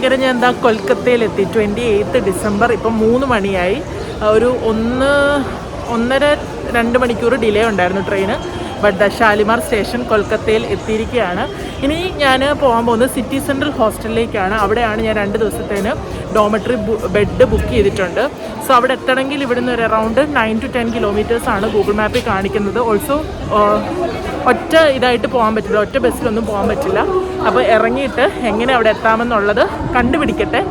അങ്ങനെ ഞാൻ എന്താ കൊൽക്കത്തയിലെത്തി. ട്വന്റി എയ്ത്ത് ഡിസംബർ ഇപ്പം മൂന്ന് മണിയായി. ഒരു ഒന്ന് ഒന്നര രണ്ട് മണിക്കൂർ ഡിലേ ഉണ്ടായിരുന്നു ട്രെയിന്. ബട്ട് ദ ഷാലിമാർ സ്റ്റേഷൻ കൊൽക്കത്തയിൽ എത്തിയിരിക്കുകയാണ്. ഇനി ഞാൻ പോകാൻ പോകുന്നത് സിറ്റി സെൻട്രൽ ഹോസ്റ്റലിലേക്കാണ്. അവിടെയാണ് ഞാൻ രണ്ട് ദിവസത്തേന് ഡോമെട്രി ബെഡ് ബുക്ക് ചെയ്തിട്ടുണ്ട്. സോ അവിടെ എത്തണമെങ്കിൽ ഇവിടുന്ന് ഒരു around nine to ten kilometres ആണ് ഗൂഗിൾ മാപ്പിൽ കാണിക്കുന്നത്. ഓൾസോ ഒറ്റ ഇതായിട്ട് പോകാൻ പറ്റില്ല. ഒറ്റ ബസ്സിലൊന്നും പോകാൻ പറ്റില്ല. അപ്പോൾ ഇറങ്ങിയിട്ട് എങ്ങനെ അവിടെ എത്താമെന്നുള്ളത് കണ്ടുപിടിക്കട്ടെ.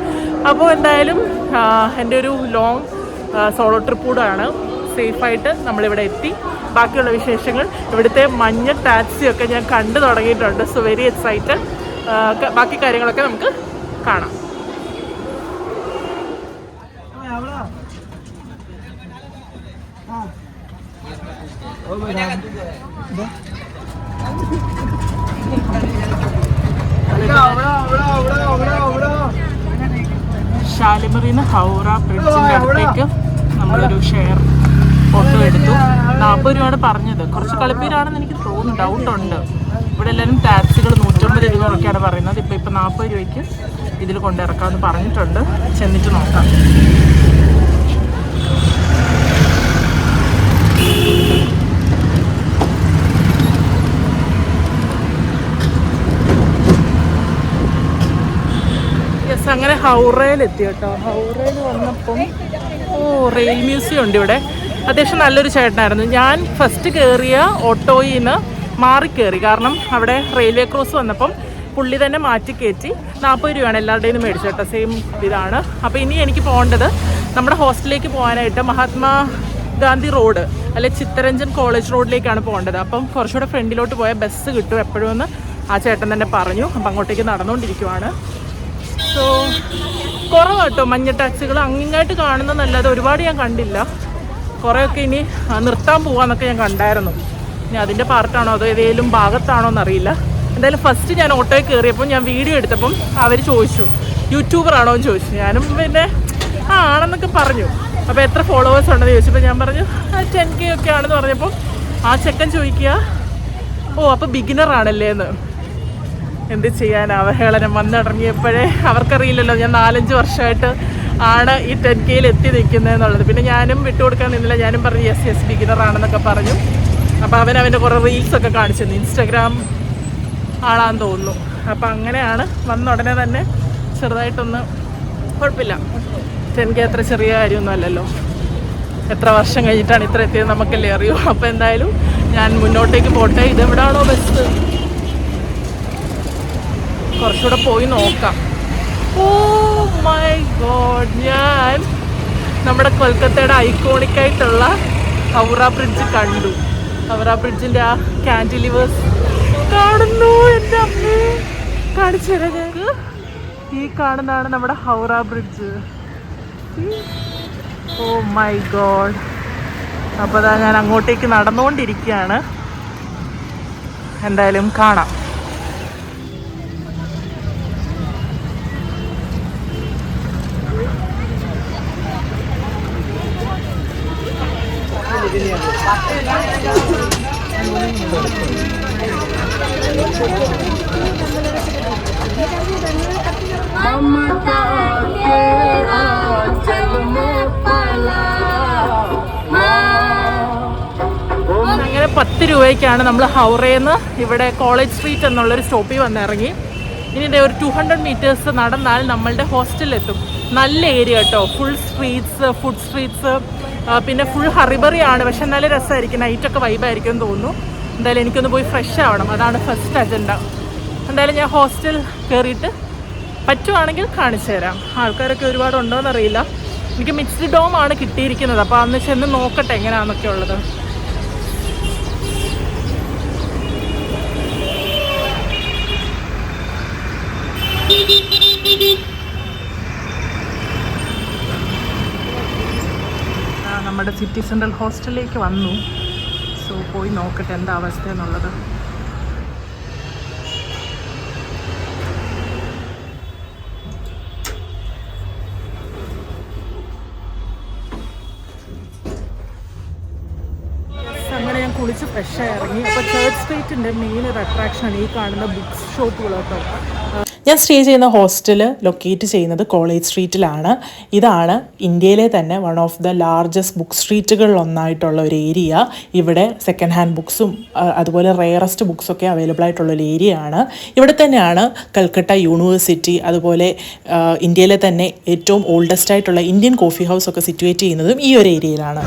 അപ്പോൾ എന്തായാലും എന്റെ ഒരു ലോങ് സോളോ ട്രിപ്പ് കൂടാണ് സേഫായിട്ട് നമ്മളിവിടെ എത്തി. ബാക്കിയുള്ള വിശേഷങ്ങൾ. ഇവിടുത്തെ മഞ്ഞ ടാക്സിയൊക്കെ ഞാൻ കണ്ടു തുടങ്ങിയിട്ടുണ്ട്. സോ വെരി എക്സൈറ്റഡ് ബാക്കി കാര്യങ്ങളൊക്കെ നമുക്ക് കാണാം. ഷാലിമറിന്ന് ഹൗറ ബ്രിഡ്ജിന്റെ അടുത്തേക്ക് നമ്മളൊരു ഷെയർ ഓട്ടോ എടുത്തു. നാൽപ്പത് രൂപയാണ് പറഞ്ഞത്. കുറച്ച് കളിപ്പീരാണെന്ന് എനിക്ക് തോന്നുന്നു. ഡൗട്ട് ഉണ്ട്. ഇവിടെ എല്ലാവരും ടാക്സികൾ നൂറ്റമ്പത് രൂപയൊക്കെയാണ് പറയുന്നത്. ഇപ്പോൾ ഇപ്പോൾ നാൽപ്പത് രൂപയ്ക്ക് ഇതിൽ കൊണ്ടിറക്കാമെന്ന് പറഞ്ഞിട്ടുണ്ട്. ചെന്നിട്ട് നോക്കാം. യെസ് അങ്ങനെ ഹൗറയിൽ എത്തി കേട്ടോ. ഹൗറയിൽ വന്നപ്പം ഓ റെയിൽ മ്യൂസിയം ഉണ്ട് ഇവിടെ. അത്യാവശ്യം നല്ലൊരു ചേട്ടനായിരുന്നു. ഞാൻ ഫസ്റ്റ് കയറിയ ഓട്ടോയിൽ നിന്ന് മാറി കയറി കാരണം അവിടെ റെയിൽവേ ക്രോസ് വന്നപ്പം പുള്ളി തന്നെ മാറ്റി കയറ്റി നാൽപ്പത് രൂപയാണ് എല്ലാവരുടെയും നിന്ന് മേടിച്ചത് കേട്ടോ. സെയിം ഇതാണ്. അപ്പോൾ ഇനി എനിക്ക് പോകേണ്ടത് നമ്മുടെ ഹോസ്റ്റലിലേക്ക് പോകാനായിട്ട് മഹാത്മാ ഗാന്ധി റോഡ് അല്ലെ ചിത്തരഞ്ജൻ കോളേജ് റോഡിലേക്കാണ് പോകേണ്ടത്. അപ്പം കുറച്ചുകൂടെ ഫ്രണ്ടിലോട്ട് പോയാൽ ബസ് കിട്ടും. എപ്പോഴും എന്ന് ആ ചേട്ടൻ തന്നെ പറഞ്ഞു. അപ്പം അങ്ങോട്ടേക്ക് നടന്നുകൊണ്ടിരിക്കുവാണ്. സോ കുറവ് കേട്ടോ മഞ്ഞ ടാക്സികൾ അങ്ങായിട്ട് കാണുന്നതല്ലാതെ ഒരുപാട് ഞാൻ കണ്ടില്ല. കുറേയൊക്കെ ഇനി നിർത്താൻ പോവാന്നൊക്കെ ഞാൻ കണ്ടായിരുന്നു. ഇനി അതിന്റെ പാർട്ടാണോ അതോ ഏതെങ്കിലും ഭാഗത്താണോ എന്നറിയില്ല. എന്തായാലും ഫസ്റ്റ് ഞാൻ ഓട്ടോയിൽ കയറിയപ്പോൾ ഞാൻ വീഡിയോ എടുത്തപ്പം അവർ ചോദിച്ചു യൂട്യൂബർ ആണോ? എന്ന് ചോദിച്ചു. ഞാനും പിന്നെ ആ ആണെന്നൊക്കെ പറഞ്ഞു. അപ്പോൾ എത്ര ഫോളോവേഴ്സ് ഉണ്ടെന്ന് ചോദിച്ചപ്പോൾ ഞാൻ പറഞ്ഞു ടെൻ കെ ഒക്കെ ആണെന്ന് പറഞ്ഞപ്പോൾ ആ ചെക്കൻ ചോദിക്കുക ഓ അപ്പോൾ ബിഗിനർ ആണല്ലേ എന്ന്. എന്ത് ചെയ്യാൻ അവഹേളനം വന്നിറങ്ങിയപ്പോഴേ അവർക്കറിയില്ലല്ലോ ഞാൻ നാലഞ്ച് വർഷമായിട്ട് ആണ് ഈ ടെൻ കെയിൽ എത്തി നിൽക്കുന്നത് എന്നുള്ളത്. പിന്നെ ഞാനും വിട്ടുകൊടുക്കാൻ നിന്നില്ല. ഞാനും പറഞ്ഞു യെസ് യെസ് ബിഗിനർ ആണെന്നൊക്കെ പറഞ്ഞു. അപ്പോൾ അവൻ അവന്റെ കുറേ റീൽസ് ഒക്കെ കാണിച്ചു തന്നു. ഇൻസ്റ്റാഗ്രാം ആളാന്ന് തോന്നുന്നു. അപ്പോൾ അങ്ങനെയാണ്. വന്ന ഉടനെ തന്നെ ചെറുതായിട്ടൊന്ന് കുഴപ്പമില്ല. ടെൻ കെ അത്ര ചെറിയ കാര്യമൊന്നും അല്ലല്ലോ. എത്ര വർഷം കഴിഞ്ഞിട്ടാണ് ഇത്ര എത്തിയത് നമുക്കല്ലേ അറിയൂ. അപ്പോൾ എന്തായാലും ഞാൻ മുന്നോട്ടേക്ക് പോട്ടെ. ഇതെവിടാണോ ബസ് കുറച്ചുകൂടെ പോയി നോക്കാം. ഓ മൈ ഗോഡ് ഞാൻ നമ്മുടെ കൊൽക്കത്തയുടെ ഐക്കോണിക് ആയിട്ടുള്ള ഹൗറ ബ്രിഡ്ജ് കണ്ടു. ഹൗറ ബ്രിഡ്ജിന്റെ ആ കാൻഡിലിവേഴ്സ് കാണുന്നു എന്റെ അമ്മേ. കാണിച്ചു തരാം ഞങ്ങൾക്ക്. ഈ കാണുന്നതാണ് നമ്മുടെ Howrah bridge. Oh my god അപ്പോൾ അതാ ഞാൻ അങ്ങോട്ടേക്ക് നടന്നുകൊണ്ടിരിക്കുകയാണ്. എന്തായാലും കാണാം. അങ്ങനെ പത്ത് രൂപയ്ക്കാണ് നമ്മൾ ഹൗറേന്ന് ഇവിടെ കോളേജ് സ്ട്രീറ്റ് എന്നുള്ളൊരു സ്റ്റോപ്പിൽ വന്നിറങ്ങി. ഇനി ഒരു ടു ഹൺഡ്രഡ് മീറ്റേഴ്സ് നടന്നാൽ നമ്മളുടെ ഹോസ്റ്റലിലെത്തും നല്ല ഏരിയ കേട്ടോ ഫുൾ സ്ട്രീറ്റ്സ് ഫുഡ് സ്ട്രീറ്റ്സ് പിന്നെ ഫുൾ ഹറിബറിയാണ്. പക്ഷെ നല്ല രസമായിരിക്കും. നൈറ്റൊക്കെ വൈബായിരിക്കും എന്ന് തോന്നുന്നു. എന്തായാലും എനിക്കൊന്ന് പോയി ഫ്രഷ് ആവണം. അതാണ് ഫസ്റ്റ് അജണ്ട എന്തായാലും ഞാൻ ഹോസ്റ്റൽ കയറിയിട്ട് പറ്റുവാണെങ്കിൽ കാണിച്ചു തരാം. ആൾക്കാരൊക്കെ ഒരുപാട് ഉണ്ടോ എന്നറിയില്ല എനിക്ക് മിക്സ്ഡ് ഡോം ആണ് കിട്ടിയിരിക്കുന്നത്. അപ്പോൾ അന്ന് ചെന്ന് നോക്കട്ടെ എങ്ങനെയാണെന്നൊക്കെ ഉള്ളത്. സിറ്റി സെൻട്രൽ ഹോസ്റ്റലിലേക്ക് വന്നു. സോ പോയി നോക്കട്ടെ എന്താ അവസ്ഥ എന്നുള്ളത്. അങ്ങനെ ഞാൻ കുളിച്ച് ഫ്രഷായി ഇറങ്ങി. അപ്പോൾ ചേർച്ച് സ്ട്രീറ്റിന്റെ മെയിൻ ഒരു അട്രാക്ഷനാണ് ഈ കാണുന്ന ബുക്ക് ഷോപ്പുകൾ കേട്ടോ. ഞാൻ സ്റ്റേ ചെയ്യുന്ന ഹോസ്റ്റൽ ലൊക്കേറ്റ് ചെയ്യുന്നത് കോളേജ് സ്ട്രീറ്റിലാണ്. ഇതാണ് ഇന്ത്യയിലെ തന്നെ one of the largest book സ്ട്രീറ്റുകളിൽ ഒന്നായിട്ടുള്ള ഒരു ഏരിയ ഇവിടെ സെക്കൻഡ് ഹാൻഡ് ബുക്സും അതുപോലെ റെയറസ്റ്റ് ബുക്സൊക്കെ അവൈലബിൾ ആയിട്ടുള്ള ഒരു ഏരിയ ആണ്. ഇവിടെ തന്നെയാണ് കൽക്കട്ട യൂണിവേഴ്സിറ്റി അതുപോലെ ഇന്ത്യയിലെ തന്നെ ഏറ്റവും ഓൾഡസ്റ്റ് ആയിട്ടുള്ള ഇന്ത്യൻ കോഫി ഹൗസ് ഒക്കെ സിറ്റുവേറ്റ് ചെയ്യുന്നതും ഈ ഒരു ഏരിയയിലാണ്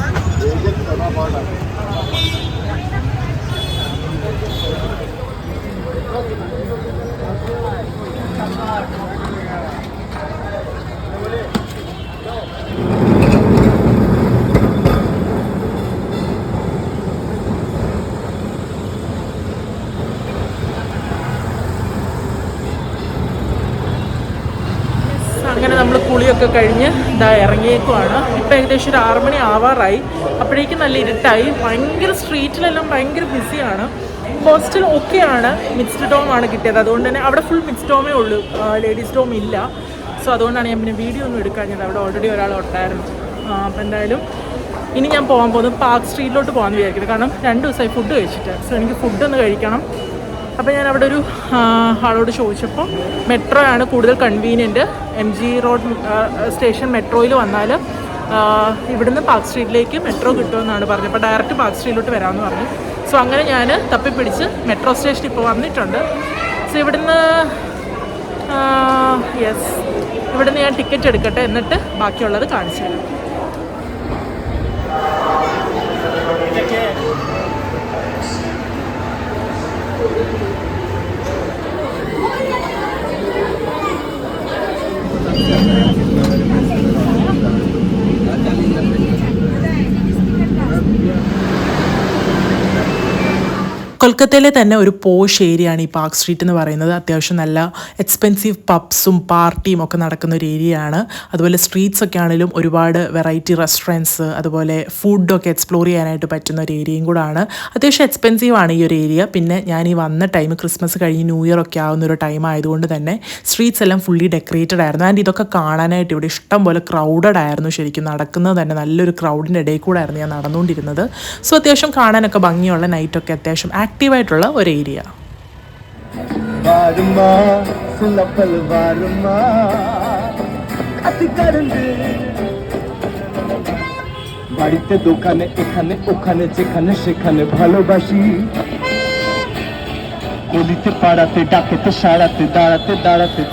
അങ്ങനെ നമ്മൾ കുളിയൊക്കെ കഴിഞ്ഞ് ഇതാ ഇറങ്ങിയേക്കുവാണ്. ഇപ്പം ഏകദേശം ഒരു ആറ് മണി ആവാറായി. അപ്പോഴേക്കും നല്ല ഇരുട്ടായി. ഭയങ്കര സ്ട്രീറ്റിലെല്ലാം ഭയങ്കര ബിസിയാണ്. ഹോസ്റ്റൽ ഒക്കെയാണ് മിക്സ്ഡ് ഡോം ആണ് കിട്ടിയത്. അതുകൊണ്ട് തന്നെ അവിടെ ഫുൾ മിക്സ്ഡ് ഡോമേ ഉള്ളൂ. ലേഡീസ് ഡോം ഇല്ല. സോ അതുകൊണ്ടാണ് ഞാൻ പിന്നെ വീഡിയോ ഒന്നും എടുക്കാഞ്ഞത്. അവിടെ ഓൾറെഡി ഒരാൾ ഉണ്ടായിരുന്നു. അപ്പോൾ എന്തായാലും ഇനി ഞാൻ പോകാൻ പോകുന്നത് പാർക്ക് സ്ട്രീറ്റിലോട്ട് പോകാമെന്ന് വിചാരിക്കുന്നത് കാരണം രണ്ട് ദിവസമായി ഫുഡ് കഴിച്ചിട്ട്. സോ എനിക്ക് ഫുഡ് ഒന്ന് കഴിക്കണം. അപ്പോൾ ഞാൻ അവിടെ ഒരു ആളോട് ചോദിച്ചപ്പോൾ മെട്രോ ആണ് കൂടുതൽ convenient M G road station മെട്രോയിൽ വന്നാൽ ഇവിടുന്ന് പാർക്ക് സ്ട്രീറ്റിലേക്ക് മെട്രോ കിട്ടുമെന്നാണ് പറഞ്ഞത്. അപ്പോൾ ഡയറക്റ്റ് പാർക്ക് സ്ട്രീറ്റിലോട്ട് വരാമെന്ന് പറഞ്ഞു. സോ അങ്ങനെ ഞാൻ തപ്പിപ്പിടിച്ച് മെട്രോ സ്റ്റേഷൻ ഇപ്പോൾ വന്നിട്ടുണ്ട്. സോ ഇവിടുന്ന് യെസ് ഇവിടുന്ന് ഞാൻ ടിക്കറ്റ് എടുക്കട്ടെ എന്നിട്ട് ബാക്കിയുള്ളത് കാണിച്ചു തരാം. കൊൽക്കത്തയിലെ തന്നെ ഒരു പോഷ് ഏരിയയാണ് ഈ പാർക്ക് സ്ട്രീറ്റ് എന്ന് പറയുന്നത്. അത്യാവശ്യം നല്ല എക്സ്പെൻസീവ് പബ്സും പാർട്ടിയും ഒക്കെ നടക്കുന്ന ഒരു ഏരിയയാണ് അതുപോലെ സ്ട്രീറ്റ്സ് ഒക്കെ ആണെങ്കിലും ഒരുപാട് വെറൈറ്റി റെസ്റ്റോറന്റ്സ് അതുപോലെ ഫുഡൊക്കെ എക്സ്പ്ലോർ ചെയ്യാനായിട്ട് പറ്റുന്ന ഒരു ഏരിയയും കൂടാണ്. അത്യാവശ്യം എക്സ്പെൻസീവ് ആണ് ഈ ഒരു ഏരിയ പിന്നെ ഞാൻ ഈ വന്ന ടൈം ക്രിസ്മസ് കഴിഞ്ഞ് ന്യൂ ഇയർ ഒക്കെ ആവുന്ന ഒരു ടൈം ആയതുകൊണ്ട് തന്നെ സ്ട്രീറ്റ്സ് എല്ലാം ഫുള്ളി ഡെക്കറേറ്റഡ് ആയിരുന്നു. ആൻഡ് ഇതൊക്കെ കാണാനായിട്ട് ഇവിടെ ഇഷ്ടം പോലെ ക്രൗഡഡ് ആയിരുന്നു ശരിക്കും. നടക്കുന്നത് തന്നെ നല്ലൊരു ക്രൗഡിന്റെ ഇടയിൽ കൂടെ ആയിരുന്നു ഞാൻ നടന്നുകൊണ്ടിരുന്നത്. സോ അത്യാവശ്യം കാണാനൊക്കെ ഭംഗിയുള്ള നൈറ്റൊക്കെ അത്യാവശ്യം ആക്റ്റീവായിട്ടുള്ള ഒരു ഏരിയ വാരുമാ സുലപ്പൽ വാരുമാ কারণে বাড়িতে দোকানে এখানে ওখানে যেখানে সেখানে ভালোবাসি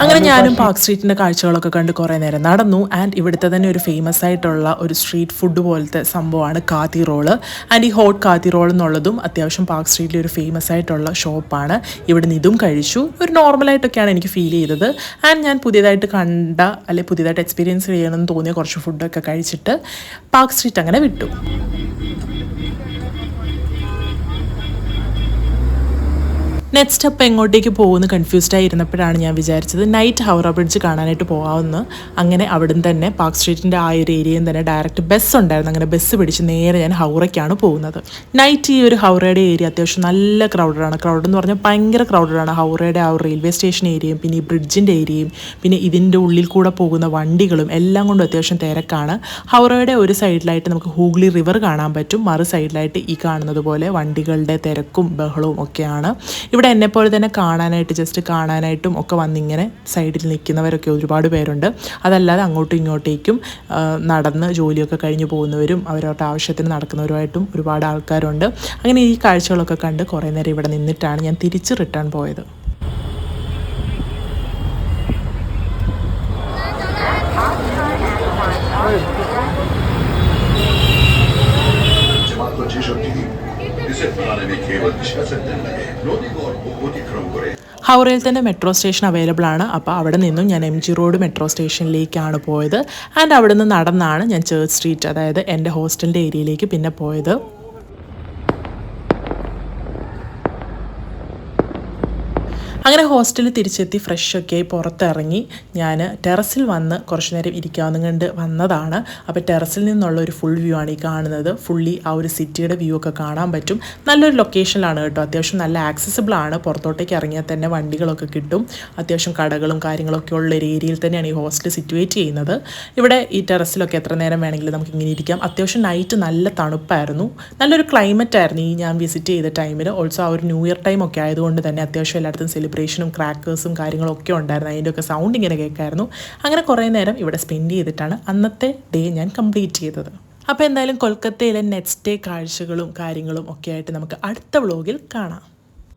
അങ്ങനെ ഞാനും പാർക്ക് സ്ട്രീറ്റിന്റെ കാഴ്ചകളൊക്കെ കണ്ട് കുറെ നേരം നടന്നു. ആൻഡ് ഇവിടുത്തെ തന്നെ ഒരു ഫേമസ് ആയിട്ടുള്ള ഒരു സ്ട്രീറ്റ് ഫുഡ് പോലത്തെ സംഭവമാണ് കാത്തി റോൾ ആൻഡ് ഈ ഹോട്ട് കാത്തി റോൾ എന്നുള്ളതും അത്യാവശ്യം പാർക്ക് സ്ട്രീറ്റിലെ ഒരു ഫേമസ് ആയിട്ടുള്ള ഷോപ്പാണ് ഇവിടെ നിന്ന് ഇതും കഴിച്ചു. ഒരു നോർമലായിട്ടൊക്കെയാണ് എനിക്ക് ഫീൽ ചെയ്തത്. ആൻഡ് ഞാൻ പുതിയതായിട്ട് കണ്ട അല്ലെ പുതിയതായിട്ട് എക്സ്പീരിയൻസ് ചെയ്യണമെന്ന് തോന്നിയ കുറച്ച് ഫുഡൊക്കെ കഴിച്ചിട്ട് പാർക്ക് സ്ട്രീറ്റ് അങ്ങനെ വിട്ടു. നെക്സ്റ്റ് അപ്പം എങ്ങോട്ടേക്ക് പോകുമെന്ന് കൺഫ്യൂസ്ഡ് ആയിരുന്നപ്പോഴാണ് ഞാൻ വിചാരിച്ചത് നൈറ്റ് ഹൗറ ബ്രിഡ്ജ് കാണാനായിട്ട് പോകാമെന്ന് അങ്ങനെ അവിടുന്ന് തന്നെ പാർക്ക് സ്ട്രീറ്റിന്റെ ആ ഒരു ഏരിയയിൽ തന്നെ ഡയറക്റ്റ് ബസ് ഉണ്ടായിരുന്നു. അങ്ങനെ ബസ് പിടിച്ച് നേരെ ഞാൻ ഹൗറയ്ക്കാണ് പോകുന്നത്. നൈറ്റ് ഈ ഒരു ഹൗറയുടെ ഏരിയ അത്യാവശ്യം നല്ല ക്രൗഡഡാണ് ക്രൗഡ് എന്ന് പറഞ്ഞാൽ ഭയങ്കര ക്രൗഡഡാണ് ഹൗറയുടെ ആ റെയിൽവേ സ്റ്റേഷൻ ഏരിയയും പിന്നെ ഈ ബ്രിഡ്ജിന്റെ ഏരിയയും പിന്നെ ഇതിന്റെ ഉള്ളിൽ കൂടെ പോകുന്ന വണ്ടികളും എല്ലാം കൊണ്ടും അത്യാവശ്യം തിരക്കാണ്. ഹൗറയുടെ ഒരു സൈഡിലായിട്ട് നമുക്ക് ഹൂഗ്ലി റിവർ കാണാൻ പറ്റും. മറു സൈഡിലായിട്ട് ഈ കാണുന്നത് പോലെ വണ്ടികളുടെ തിരക്കും ബഹളവും ഒക്കെയാണ്. ഇവിടെ എന്നെപ്പോലെ തന്നെ കാണാനായിട്ട് ജസ്റ്റ് കാണാനായിട്ടും ഒക്കെ വന്നിങ്ങനെ സൈഡിൽ നിൽക്കുന്നവരൊക്കെ ഒരുപാട് പേരുണ്ട്. അതല്ലാതെ അങ്ങോട്ടും ഇങ്ങോട്ടേക്കും നടന്ന് ജോലിയൊക്കെ കഴിഞ്ഞ് പോകുന്നവരും അവരവരുടെ ആവശ്യത്തിന് നടക്കുന്നവരുമായിട്ടും ഒരുപാട് ആൾക്കാരുണ്ട്. അങ്ങനെ ഈ കാഴ്ചകളൊക്കെ കണ്ട് കുറേ നേരം ഇവിടെ നിന്നിട്ടാണ് ഞാൻ തിരിച്ച് റിട്ടേൺ പോയത്. ഹൗറയിൽ തന്നെ മെട്രോ സ്റ്റേഷൻ അവൈലബിൾ ആണ്. അപ്പോൾ അവിടെ നിന്നും ഞാൻ എം ജി റോഡ് മെട്രോ സ്റ്റേഷനിലേക്കാണ് പോയത്. ആൻഡ് അവിടെ നിന്ന് നടന്നാണ് ഞാൻ ചേർച്ച് സ്ട്രീറ്റ് അതായത് എന്റെ ഹോസ്റ്റലിന്റെ ഏരിയയിലേക്ക് പിന്നെ പോയത്. അങ്ങനെ ഹോസ്റ്റലിൽ തിരിച്ചെത്തി ഫ്രഷൊക്കെ ആയി പുറത്തിറങ്ങി. ഞാൻ ടെറസിൽ വന്ന് കുറച്ചു നേരം ഇരിക്കാവുന്ന കണ്ട് വന്നതാണ്. അപ്പോൾ ടെറസിൽ നിന്നുള്ള ഒരു ഫുൾ വ്യൂ ആണ് ഈ കാണുന്നത്. ഫുള്ളി ആ ഒരു സിറ്റിയുടെ വ്യൂ ഒക്കെ കാണാൻ പറ്റും. നല്ലൊരു ലൊക്കേഷനിലാണ് കേട്ടോ. അത്യാവശ്യം നല്ല ആക്സസിബിൾ ആണ്. പുറത്തോട്ടേക്ക് ഇറങ്ങിയാൽ തന്നെ വണ്ടികളൊക്കെ കിട്ടും. അത്യാവശ്യം കടകളും കാര്യങ്ങളൊക്കെ ഉള്ള ഒരു ഏരിയയിൽ തന്നെയാണ് ഈ ഹോസ്റ്റൽ സിറ്റുവേറ്റ് ചെയ്യുന്നത്. ഇവിടെ ഈ ടെറസിലൊക്കെ എത്ര നേരം വേണമെങ്കിലും നമുക്ക് ഇങ്ങനെ ഇരിക്കാം. അത്യാവശ്യം നൈറ്റ് നല്ല തണുപ്പായിരുന്നു. നല്ലൊരു ക്ലൈമറ്റ് ആയിരുന്നു ഈ ഞാൻ വിസിറ്റ് ചെയ്ത ടൈമിൽ ഓൾസോ ആ ഒരു ന്യൂ ഇയർ ടൈം ഒക്കെ ആയതുകൊണ്ട് തന്നെ അത്യാവശ്യം എല്ലായിടത്തും സെലിബ്രേഷനും ക്രാക്കേഴ്സും കാര്യങ്ങളൊക്കെ ഉണ്ടായിരുന്നു. അതിന്റെയൊക്കെ സൗണ്ട് ഇങ്ങനെ കേൾക്കായിരുന്നു. അങ്ങനെ കുറേ നേരം ഇവിടെ സ്പെൻഡ് ചെയ്തിട്ടാണ് അന്നത്തെ ഡേ ഞാൻ കംപ്ലീറ്റ് ചെയ്തത്. അപ്പോൾ എന്തായാലും കൊൽക്കത്തയിലെ നെക്സ്റ്റ് ഡേ കാഴ്ചകളും കാര്യങ്ങളും ഒക്കെ ആയിട്ട് നമുക്ക് അടുത്ത വ്ളോഗിൽ കാണാം.